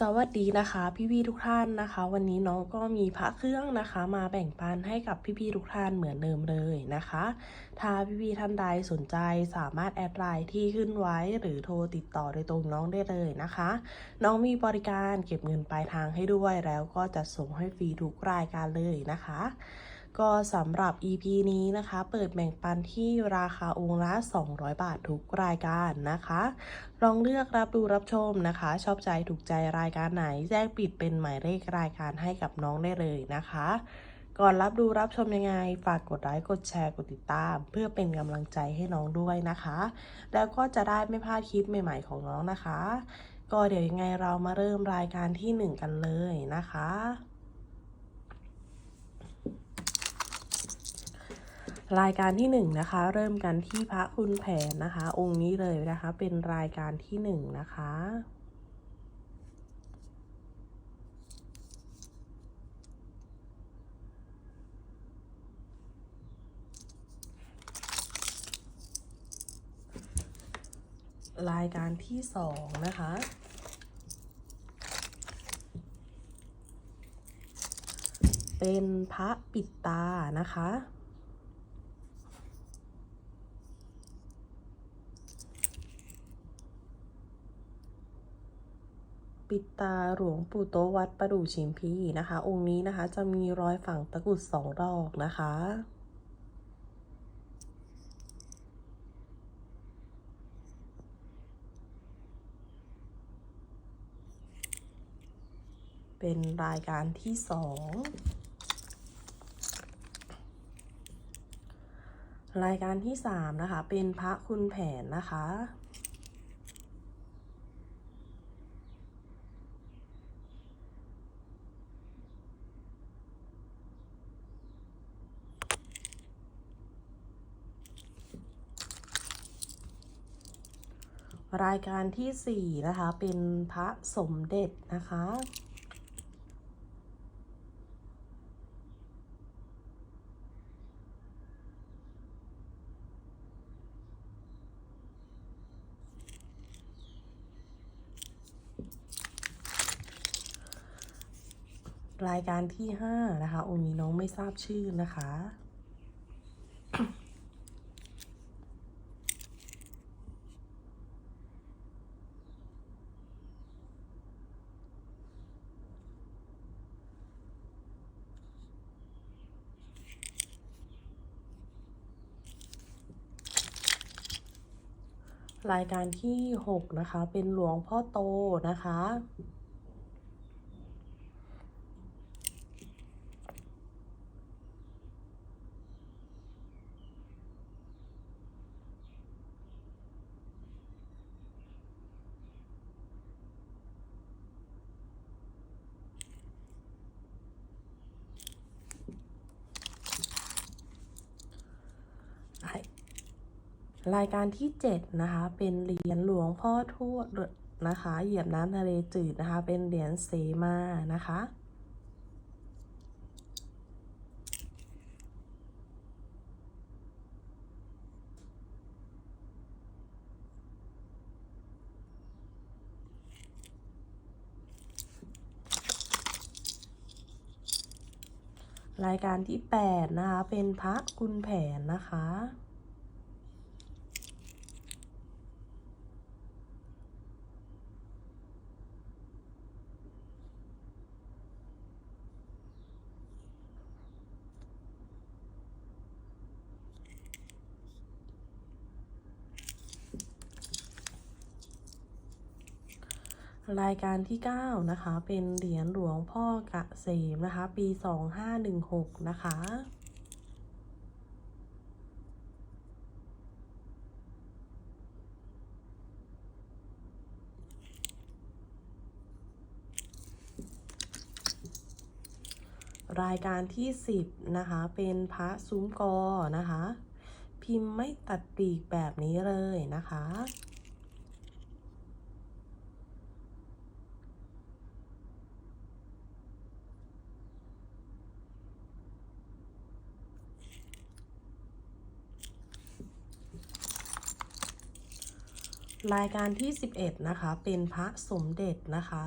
สวัสดีนะคะ พี่ๆทุกท่านนะคะ วันนี้น้องก็มีพระเครื่องนะคะ มาแบ่งปันให้กับพี่ๆทุกท่านเหมือนเดิมเลยนะคะ ถ้าพี่ๆท่านใดสนใจสามารถแอดไลน์ที่ขึ้นไว้หรือโทรติดต่อโดยตรงน้องได้เลยนะคะ น้องมีบริการเก็บเงินปลายทางให้ด้วยแล้วก็จะส่งให้ฟรีทุกรายการเลยนะคะ ก็สำหรับ EP นี้นะคะ เปิดแบ่งปันที่ราคาองค์ละ 200 บาททุกรายการนะคะ ลองเลือกรับดูรับชมนะคะ ชอบใจถูกใจรายการไหน แจ้งปิดเป็นหมายเลขรายการให้กับน้องได้เลยนะคะ ก่อนรับดูรับชมยังไง ฝากกดไลค์กดแชร์กดติดตาม เพื่อเป็นกำลังใจให้น้องด้วยนะคะ แล้วก็จะได้ไม่พลาดคลิปใหม่ๆของน้องนะคะ ก็เดี๋ยวยังไงเรามาเริ่มรายการที่หนึ่งกันเลยนะคะ รายการที่หนึ่งนะคะ เริ่มกันที่พระคุณแผนนะคะ องค์นี้เลยนะคะ เป็นรายการที่หนึ่งนะคะรายการที่สองนะคะ เป็นพระปิดตานะคะ ปิดตาหลวงปู่โตวัดประดู่ชิมพีนะคะ องค์นี้นะคะจะมีรอยฝังตะกุดสองดอกนะคะ เป็นรายการที่สองรายการที่สามนะคะ เป็นพระคุณแผนนะคะ รายการที่สี่นะคะ เป็นพระสมเด็จนะคะ รายการที่ห้านะคะ องค์นี้น้องไม่ทราบชื่อนะคะ รายการที่หกนะคะ เป็นหลวงพ่อโตนะคะ รายการที่ 7 นะคะ เป็นเหรียญหลวงพ่อทวดนะคะ เหยียบน้ำทะเลจืดนะคะ เป็นเหรียญเสมานะคะรายการที่ 8 นะคะ เป็นพระคุณแผนนะคะ รายการที่ 9 นะคะ เป็นเหรียญหลวงพ่อกะเสมนะคะ ปี 2516 นะคะ รายการที่ 10 นะคะ เป็นพระซุ้มกอนะคะ พิมพ์ไม่ตัดปีกแบบนี้เลยนะคะ รายการที่ 11 นะคะ เป็นพระสมเด็จนะคะ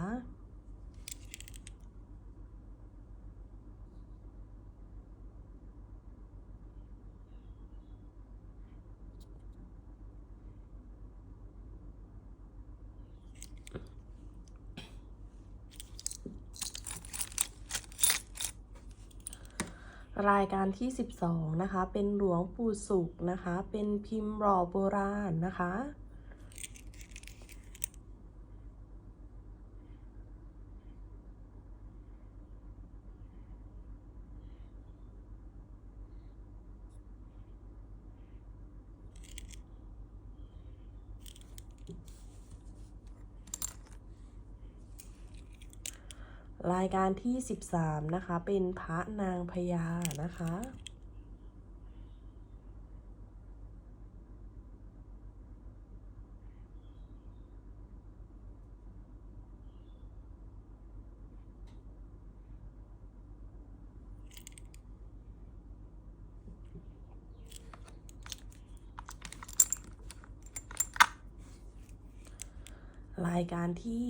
รายการที่ 12 นะคะ เป็นหลวงปู่สุกนะคะ เป็นพิมพ์หล่อโบราณนะคะายการที่ 13 นะคะ เป็นพระนางพญานะคะ รายการที่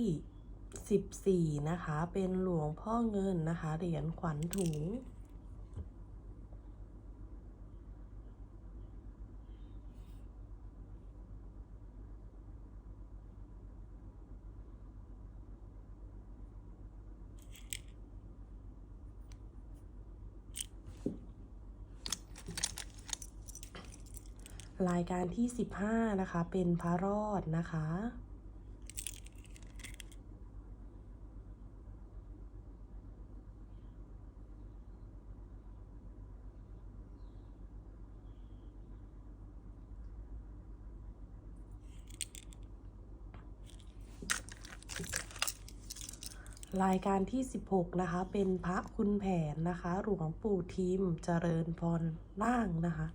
14 นะคะ เป็นหลวงพ่อเงินนะคะ เหรียญขวัญถุง รายการที่ 15 นะคะ เป็นพระรอดนะคะ รายการที่ 16 นะคะ เป็นพระคุณแผนนะคะ หลวงปู่ทิมเจริญพรล่างนะคะ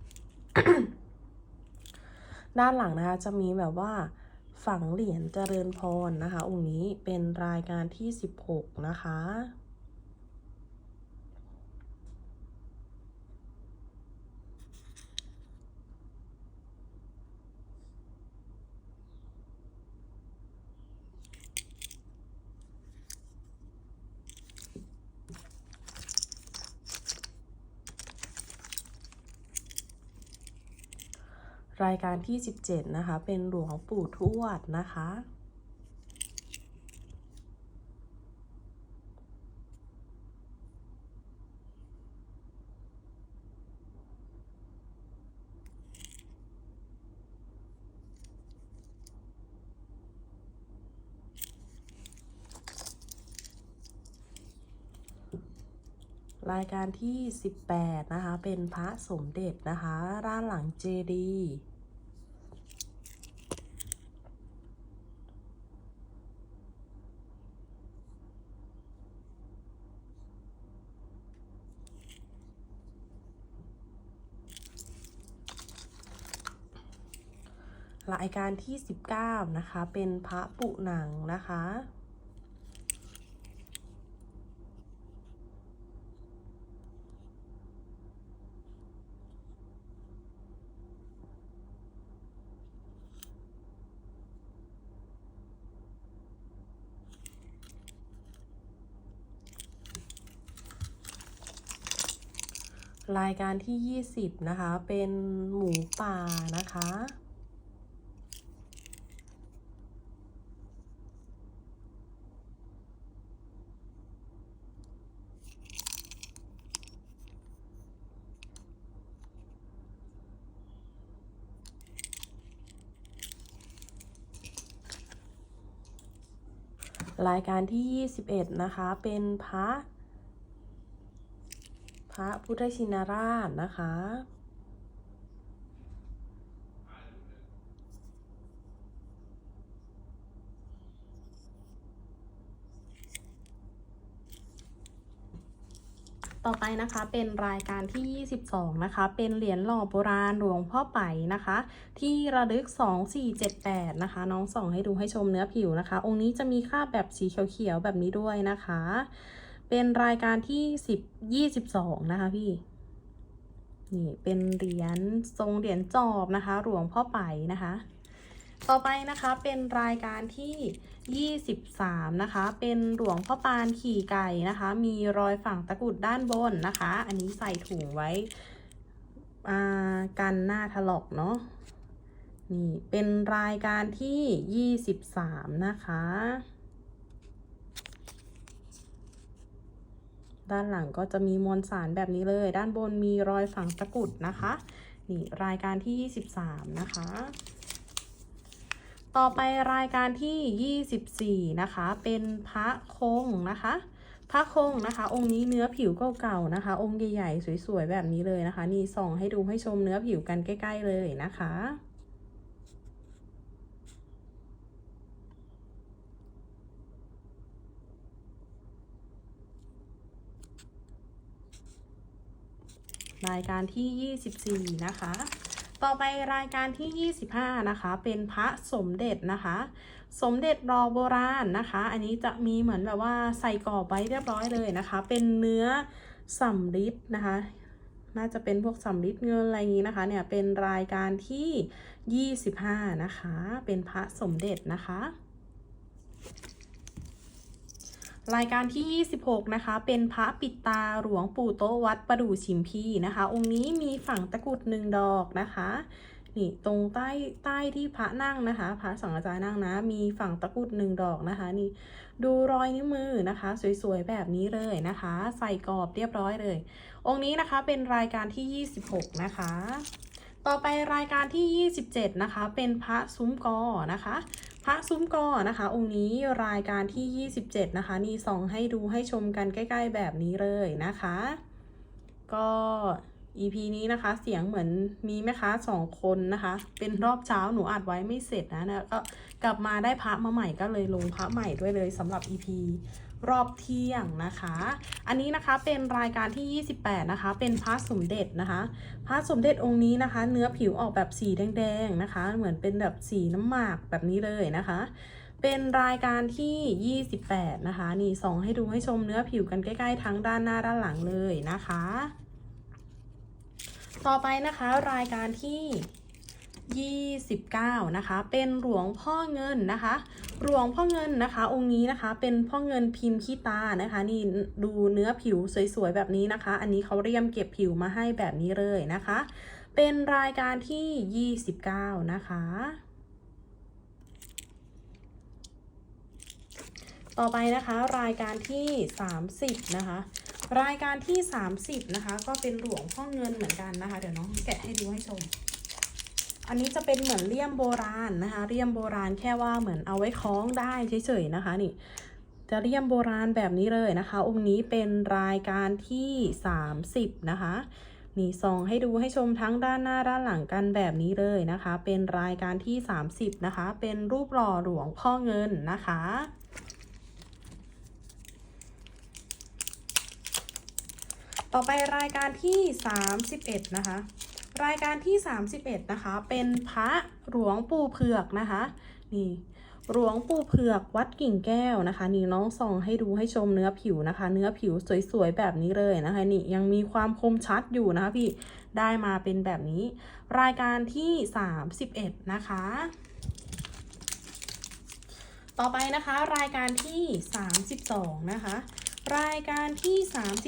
ด้านหลังนะคะจะมีแบบว่าฝังเหรียญเจริญพรนะคะ องค์นี้เป็นรายการที่ 16 นะคะ รายการที่ 17 นะคะ เป็นหลวงปู่ทวดนะคะ รายการที่ 18 นะคะ เป็นพระสมเด็จนะคะ ด้านหลังเจดีรายการที่ 19 นะคะ เป็นพระปุหนังนะคะ รายการที่ 20 นะคะ เป็นหมูป่านะคะ รายการที่ 21 นะคะ เป็นพระ พระพุทธชินราชนะคะ ต่อไปนะคะเป็นรายการที่ 22 นะคะ เป็นเหรียญหล่อโบราณหลวงพ่อไปนะคะ ที่ระลึก 2478 นะคะ น้องส่องให้ดูให้ชมเนื้อผิวนะคะ องค์นี้จะมีค่าแบบสีเขียวๆแบบนี้ด้วยนะคะ เป็นรายการที่10 22นะคะพี่ นี่เป็นเหรียญทรงเหรียญจอบนะคะ หลวงพ่อไปนะคะ ต่อไปนะคะเป็นรายการที่23นะคะ เป็นหลวงพ่อปานขี่ไก่นะคะ มีรอยฝังตะกุดด้านบนนะคะ อันนี้ใส่ถุงไว้กันหน้าถลอกเนาะนี่เป็นรายการที่23นะคะ ด้านหลังก็จะมีมวลสารแบบนี้เลย ด้านบนมีรอยฝังตะกุดนะคะ นี่รายการที่ 23 นะคะ ต่อไปรายการที่ 24 นะคะ เป็นพระคงนะคะ พระคงนะคะ องค์นี้เนื้อผิวเก่าๆนะคะ องค์ใหญ่ๆสวยๆแบบนี้เลยนะคะ นี่ส่องให้ดูให้ชมเนื้อผิวกันใกล้ ๆ เลยนะคะ รายการที่ 24 นะคะ ต่อไปรายการที่ 25 นะคะ เป็นพระสมเด็จนะคะ สมเด็จรอโบราณนะคะ อันนี้จะมีเหมือนแบบว่าใส่กรอบไว้เรียบร้อยเลยนะคะ เป็นเนื้อสำริดนะคะ น่าจะเป็นพวกสำริดเงินอะไรอย่างนี้นะคะ เนี่ยเป็นรายการที่ 25 นะคะ เป็นพระสมเด็จนะคะ รายการที่ 26 นะคะ เป็นพระปิดตาหลวงปู่โตวัดประดู่ชิมพีนะคะ องค์นี้มีฝั่งตะกุดหนึ่งดอกนะคะ นี่ตรงใต้ใต้ที่พระนั่งนะคะ พระสังฆจายนั่งนะ มีฝั่งตะกุดหนึ่งดอกนะคะ นี่ดูรอยนิ้วมือนะคะ สวยๆแบบนี้เลยนะคะ ใส่กรอบเรียบร้อยเลย องค์นี้นะคะเป็นรายการที่ 26 นะคะ ต่อไปรายการที่ 27 นะคะ เป็นพระซุ้มกอนะคะ พระซุ้มกอนะคะ องค์นี้รายการที่ 27 นะคะ นี่ส่องให้ดูให้ชมกันใกล้ ๆ แบบนี้เลยนะคะ ก็ EP นี้นะคะ เสียงเหมือนมีแม่ค้าสองคนนะคะ เป็นรอบเช้าหนูอัดไว้ไม่เสร็จนะนะก็กลับมาได้พระมาใหม่ก็เลยลงพระใหม่ด้วยเลยสำหรับ EP รอบเที่ยงนะคะ อันนี้นะคะเป็นรายการที่ 28 นะคะ เป็นพระสมเด็จนะคะ พระสมเด็จองค์นี้นะคะ เนื้อผิวออกแบบสีแดงๆนะคะ เหมือนเป็นแบบสีน้ำหมากแบบนี้เลยนะคะ เป็นรายการที่ 28 นะคะ นี่ส่องให้ดูให้ชมเนื้อผิวกันใกล้ๆทั้งด้านหน้าด้านหลังเลยนะคะ ต่อไปนะคะรายการที่ 29 นะคะ เป็นหลวงพ่อเงินนะคะ หลวงพ่อเงินนะคะ องค์นี้นะคะ เป็นพ่อเงินพิมพ์ขี้ตานะคะ นี่ดูเนื้อผิวสวยๆแบบนี้นะคะ อันนี้เขาเรียมเก็บผิวมาให้แบบนี้เลยนะคะ เป็นรายการที่ 29 นะคะ ต่อไปนะคะรายการที่ 30 นะคะรายการที่ 30 นะคะ ก็เป็นหลวงพ่อเงินเหมือนกันนะคะ เดี๋ยวน้องแกะให้ดูให้ชม อันนี้จะเป็นเหมือนเลี่ยมโบราณนะคะเลี่ยมโบราณแค่ว่าเหมือนเอาไว้คล้องได้เฉยๆนะคะนี่จะเลี่ยมโบราณแบบนี้เลยนะคะ องค์นี้เป็นรายการที่ 30 นะคะนี่ส่องให้ดูให้ชมทั้งด้านหน้าด้านหลังกันแบบนี้เลยนะคะ เป็นรายการที่ 30 นะคะ เป็นรูปหล่อหลวงพ่อเงินนะคะ ต่อไปรายการที่ 31 นะคะ รายการที่ 31 นะคะ เป็นพระหลวงปู่เผือกนะคะ นี่หลวงปู่เผือกวัดกิ่งแก้วนะคะ นี่น้องส่องให้ดูให้ชมเนื้อผิวนะคะ เนื้อผิวสวยๆแบบนี้เลยนะคะ นี่ยังมีความคมชัดอยู่นะคะพี่ได้มาเป็นแบบนี้ รายการที่ 31 นะคะ ต่อไปนะคะ รายการที่ 32 นะคะ รายการที่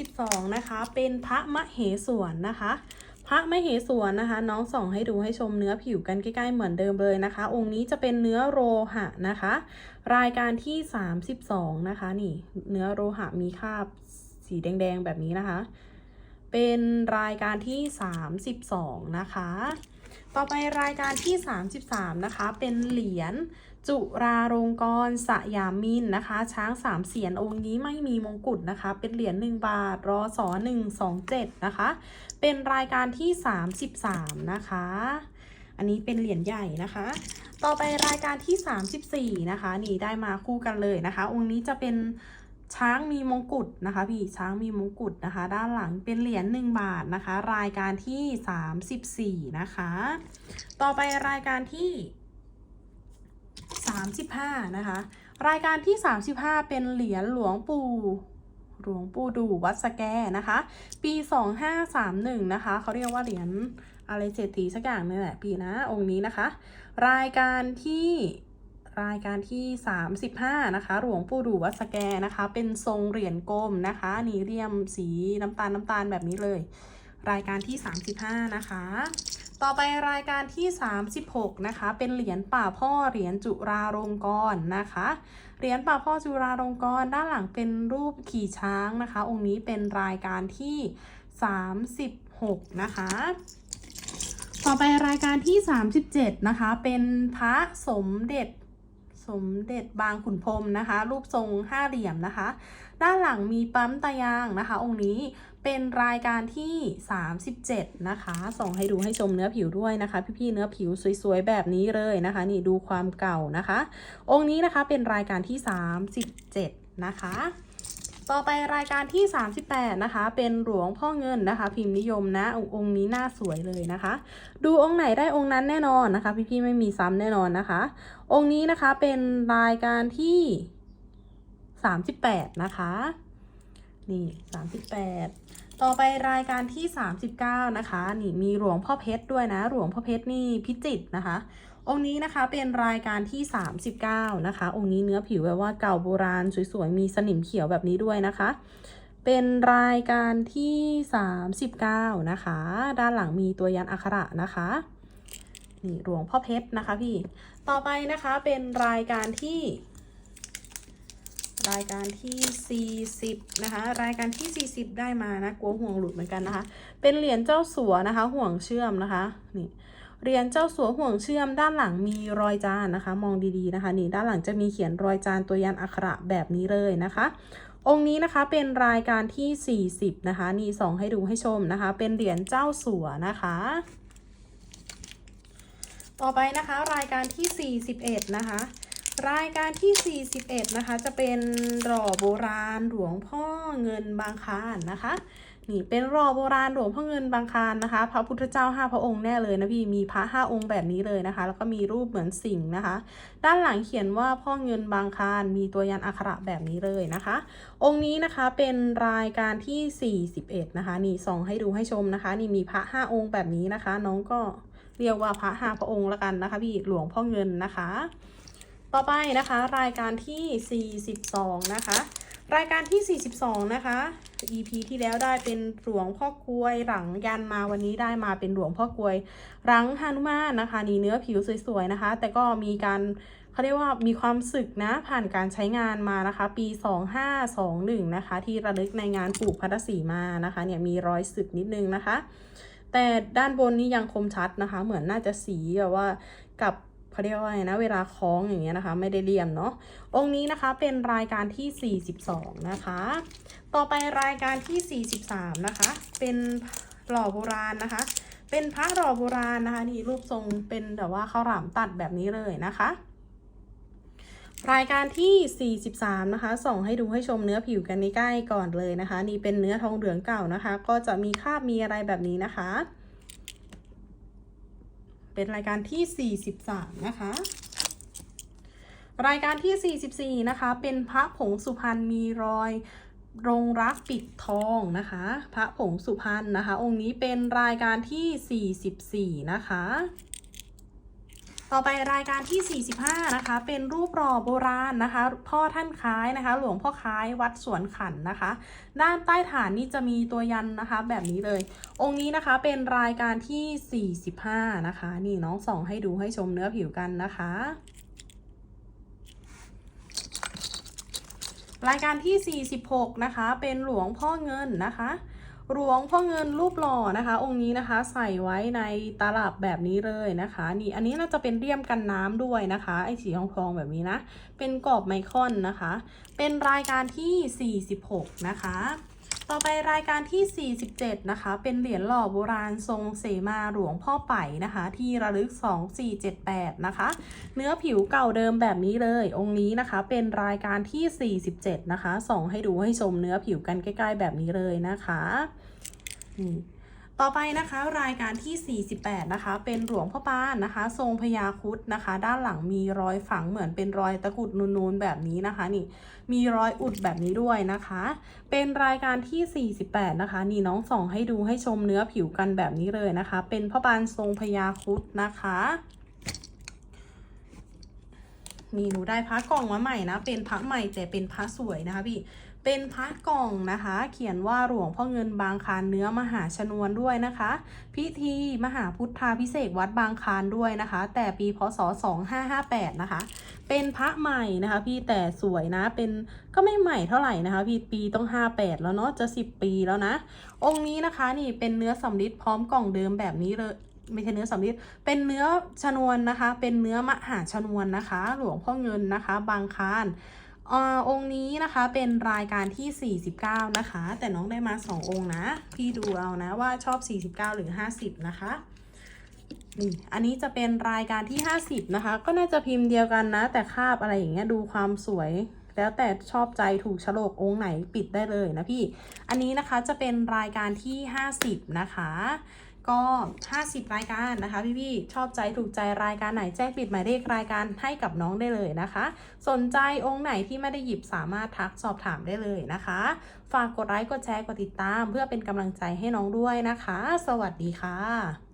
32 นะคะ เป็นพระมเหสวนนะคะ พระมเหสวนนะคะ น้องส่องให้ดูให้ชมเนื้อผิวกันใกล้ๆเหมือนเดิมเลยนะคะ องค์นี้จะเป็นเนื้อโลหะนะคะ รายการที่ 32 นะคะ นี่เนื้อโลหะมีคราบสีแดงๆแบบนี้นะคะ เป็นรายการที่ 32 นะคะ ต่อไปรายการที่ 33 นะคะ เป็นเหรียญจุราลงกรสยามินนะคะ ช้างสามเสียนองค์นี้ไม่มีมงกุฎนะคะ เป็นเหรียญ1บาทรอสอ127นะคะ เป็นรายการที่ 33 นะคะ อันนี้เป็นเหรียญใหญ่นะคะ ต่อไปรายการที่ 34 นะคะ นี่ได้มาคู่กันเลยนะคะ องค์นี้จะเป็นช้างมีมงกุฎนะคะพี่ช้างมีมงกุฎนะคะ ด้านหลังเป็นเหรียญ1บาทนะคะ รายการที่34นะคะ ต่อไปรายการที่35นะคะ รายการที่35เป็นเหรียญหลวงปู่ หลวงปู่ดูวัดสแกนะคะ ปี 2531 นะคะ เขาเรียกว่าเหรียญอะไรเศรษฐีสักอย่างนี่แหละปีนะองค์นี้นะคะ รายการที่รายการที่ 35 นะคะ หลวงปู่ดูวัดสแกนะคะ เป็นทรงเหรียญกลมนะคะนีเรียมสีน้ำตาลน้ำตาลแบบนี้เลย รายการที่ 35 นะคะ ต่อไปรายการที่ 36 นะคะ เป็นเหรียญป่าพ่อเหรียญจุราลงกรณ์นะคะ เหรียญป่าพ่อจุฬาลงกรณ์ด้านหลังเป็นรูปขี่ช้างนะคะ องค์นี้เป็นรายการที่ 36 นะคะต่อไปรายการที่ 37 นะคะ เป็นพระสมเด็จสมเด็จบางขุนพรมนะคะ รูปทรงห้าเหลี่ยมนะคะ ด้านหลังมีปั๊มตะยางนะคะ องค์นี้ เป็นรายการที่ 37 นะคะ ส่งให้ดูให้ชมเนื้อผิวด้วยนะคะ พี่ๆเนื้อผิวสวยๆ แบบนี้เลยนะคะ นี่ดูความเก่านะคะ องค์นี้นะคะเป็นรายการที่ 37 นะคะ ต่อไปรายการที่ 38 นะคะ เป็นหลวงพ่อเงินนะคะ พิมพ์นิยมนะองค์องค์นี้น่าสวยเลยนะคะ ดูองค์ไหนได้องค์นั้นแน่นอนนะคะ พี่ๆไม่มีซ้ำแน่นอนนะคะ องค์นี้นะคะเป็นรายการที่ 38 นะคะ นี่38ต่อไปรายการที่39นะคะนี่มีหลวงพ่อเพชรด้วยนะ หลวงพ่อเพชรนี่พิจิตนะคะ องค์นี้นะคะเป็นรายการที่39นะคะ องค์นี้เนื้อผิวแบบว่าเก่าโบราณสวยๆมีสนิมเขียวแบบนี้ด้วยนะคะ เป็นรายการที่39นะคะ ด้านหลังมีตัวยันอักขระนะคะนี่หลวงพ่อเพชรนะคะพี่ ต่อไปนะคะเป็นรายการที่ รายการที่ 40 นะคะ รายการที่ 40 ได้มานะกลัวห่วงหลุดเหมือนกันนะคะ เป็นเหรียญเจ้าสัวนะคะ ห่วงเชื่อมนะคะนี่เหรียญเจ้าสัวห่วงเชื่อมด้านหลังมีรอยจานนะคะ มองดีๆนะคะนี่ด้านหลังจะมีเขียนรอยจานตัวยันอักขระแบบนี้เลยนะคะ องค์นี้นะคะเป็นรายการที่ 40 นะคะนี่ส่องให้ดูให้ชมนะคะ เป็นเหรียญเจ้าสัวนะคะต่อไปนะคะรายการที่ 41 นะคะ รายการที่ 41 นะคะ จะเป็นหล่อโบราณหลวงพ่อเงินบางคานนะคะ นี่เป็นหล่อโบราณหลวงพ่อเงินบางคานนะคะ พระพุทธเจ้าห้าพระองค์แน่เลยนะพี่ มีพระห้าองค์แบบนี้เลยนะคะ แล้วก็มีรูปเหมือนสิงห์นะคะ ด้านหลังเขียนว่าพ่อเงินบางคานมีตัวยันอักขระแบบนี้เลยนะคะ องค์นี้นะคะเป็นรายการที่ 41 นะคะ นี่ส่องให้ดูให้ชมนะคะ นี่มีพระห้าองค์แบบนี้นะคะ น้องก็เรียกว่าพระห้าพระองค์ละกันนะคะพี่ หลวงพ่อเงินนะคะ ต่อไปนะคะรายการที่ 42 นะคะ รายการที่ 42 นะคะ EP ที่แล้วได้เป็นหลวงพ่อกลวยหลังยันมาวันนี้ได้มาเป็นหลวงพ่อกลวยหลังฮานุมานนะคะนี่เนื้อผิวสวยๆนะคะ แต่ก็มีการเขาเรียกว่ามีความสึกนะผ่านการใช้งานมานะคะ ปี 2521 นะคะ ที่ระลึกในงานปลูกพัทสีมานะคะเนี่ยมีรอยสึกนิดนึงนะคะ แต่ด้านบนนี้ยังคมชัดนะคะ เหมือนน่าจะสีแบบว่ากับ เขาเรียกว่าไงนะ เวลาคล้องอย่างเงี้ยนะคะ ไม่ได้เลี่ยมเนาะองค์นี้นะคะเป็นรายการที่ 42 นะคะ ต่อไปรายการที่ 43 นะคะ เป็นหล่อโบราณนะคะ เป็นพระหล่อโบราณนะคะนี่รูปทรงเป็นแบบว่าข้าวหลามตัดแบบนี้เลยนะคะ รายการที่ 43 นะคะ ส่องให้ดูให้ชมเนื้อผิวกันใกล้ๆก่อนเลยนะคะ นี่เป็นเนื้อทองเหลืองเก่านะคะ ก็จะมีคราบมีอะไรแบบนี้นะคะ เป็นรายการที่ 43 นะคะ รายการที่ 44 นะคะ เป็นพระผงสุพรรณมีรอยรงรักปิดทองนะคะ พระผงสุพรรณนะคะ องค์นี้เป็นรายการที่ 44 นะคะ ต่อไปรายการที่ 45 นะคะ เป็นรูปหล่อโบราณนะคะ พ่อท่านคล้ายนะคะ หลวงพ่อคล้ายวัดสวนขันนะคะ ด้านใต้ฐานนี่จะมีตัวยันนะคะ แบบนี้เลย องค์นี้นะคะเป็นรายการที่ 45 นะคะ นี่น้องส่องให้ดูให้ชมเนื้อผิวกันนะคะ รายการที่ 46 นะคะ เป็นหลวงพ่อเงินนะคะ หลวงพ่อเงินรูปหล่อนะคะ องค์นี้นะคะใส่ไว้ในตลับแบบนี้เลยนะคะ นี่อันนี้น่าจะเป็นเลี่ยมกันน้ำด้วยนะคะ ไอ้สีทองทองๆแบบนี้นะ เป็นกรอบไมคอนนะคะ เป็นรายการที่ 46 นะคะ ต่อไปรายการที่ 47 นะคะ เป็นเหรียญหล่อโบราณทรงเสมาหลวงพ่อไป่นะคะ ที่ระลึก 2478 นะคะ เนื้อผิวเก่าเดิมแบบนี้เลย องค์นี้นะคะ เป็นรายการที่ 47 นะคะ ส่องให้ดูให้ชมเนื้อผิวกันใกล้ ๆ แบบนี้เลยนะคะนี่ ต่อไปนะคะรายการที่ 48 นะคะ เป็นหลวงพ่อปานนะคะ ทรงพญาคุดนะคะ ด้านหลังมีรอยฝังเหมือนเป็นรอยตะกุดนูนๆแบบนี้นะคะนี่มีรอยอุดแบบนี้ด้วยนะคะ เป็นรายการที่ 48 นะคะ นี่น้องส่องให้ดูให้ชมเนื้อผิวกันแบบนี้เลยนะคะ เป็นพ่อปานทรงพญาคุดนะคะนี่หนูได้พระกล่องมาใหม่นะ เป็นพระใหม่แต่เป็นพระสวยนะคะพี่ เป็นพระกล่องนะคะ เขียนว่าหลวงพ่อเงินบางคานเนื้อมหาชนวนด้วยนะคะ พิธีมหาพุทธาพิเศษวัดบางคานด้วยนะคะ แต่ปีพศ 2558 นะคะ เป็นพระใหม่นะคะพี่แต่สวยนะเป็นก็ไม่ใหม่เท่าไหร่นะคะ พี่ปีต้อง 58 แล้วเนาะจะ 10 ปีแล้วนะ องค์นี้นะคะนี่เป็นเนื้อสำริดพร้อมกล่องเดิมแบบนี้เลยไม่ใช่เนื้อสำริดเป็นเนื้อชนวนนะคะ เป็นเนื้อมหาชนวนนะคะ หลวงพ่อเงินนะคะ บางคาน อองค์นี้นะคะเป็นรายการที่ 49 นะคะ แต่น้องได้มา 2 องค์นะ พี่ดูเอานะว่าชอบ 49 หรือ 50 นะคะนี่อันนี้จะเป็นรายการที่ 50 นะคะ ก็น่าจะพิมพ์เดียวกันนะ แต่คาบอะไรอย่างเงี้ยดูความสวย แล้วแต่ชอบใจถูกฉลกองค์ไหนปิดได้เลยนะพี่ อันนี้นะคะจะเป็นรายการที่ 50 นะคะ ก็ 50 รายการนะคะพี่ๆชอบใจถูกใจรายการไหนแจ้งปิดหมายเลขรายการให้กับน้องได้เลยนะคะ สนใจองค์ไหนที่ไม่ได้หยิบสามารถทักสอบถามได้เลยนะคะ ฝากกดไลค์กดแชร์กดติดตาม เพื่อเป็นกำลังใจให้น้องด้วยนะคะ สวัสดีค่ะ